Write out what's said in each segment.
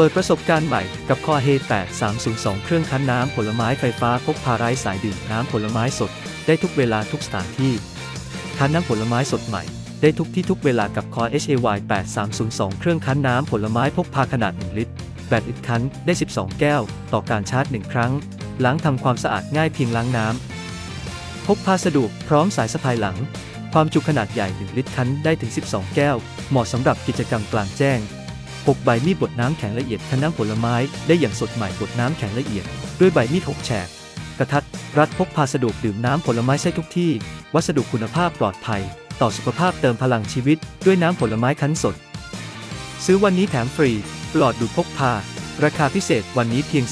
เปิดประสบการณ์ใหม่กับคอเฮ8302 เครื่องคั้นน้ำผลไม้ไฟฟ้าพกพาไร้สายดื่มน้ำผลไม้สด ได้ทุกเวลาทุกสถานที่ คั้นน้ำผลไม้สดใหม่ ได้ทุกที่ทุกเวลากับคอ HAY 8302 เครื่องคั้นน้ำผลไม้พกพาขนาด 1 ลิตร แบตอึดคั้นได้ 12 แก้ว ต่อการชาร์จ 1 ครั้ง ล้างทำความสะอาดง่ายเพียงล้างน้ำพกพาสะดวกพร้อมสายสะพายหลัง ความจุขนาดใหญ่ 1 ลิตรคั้นได้ถึง 12 แก้ว เหมาะสำหรับกิจกรรมกลางแจ้ง 6 ใบมีดบดน้ำแข็งละเอียดคั้นน้ำผลไม้ได้อย่างสดใหม่บดน้ำแข็งละเอียด ด้วยใบมีด6แฉกกระทัดรัดพกพาสะดวกดื่มน้ำผลไม้ใช้ทุกที่ วัสดุคุณภาพปลอดภัย ต่อสุขภาพเติมพลังชีวิต ด้วยน้ำผลไม้คั้นสด ซื้อวันนี้แถมฟรีหลอดดูดพกพา ราคาพิเศษวันนี้เพียง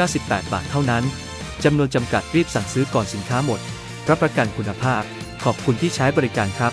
498 บาทเท่านั้นจำนวนจำกัดรีบสั่งซื้อก่อนสินค้าหมด รับประกันคุณภาพ ขอบคุณที่ใช้บริการครับ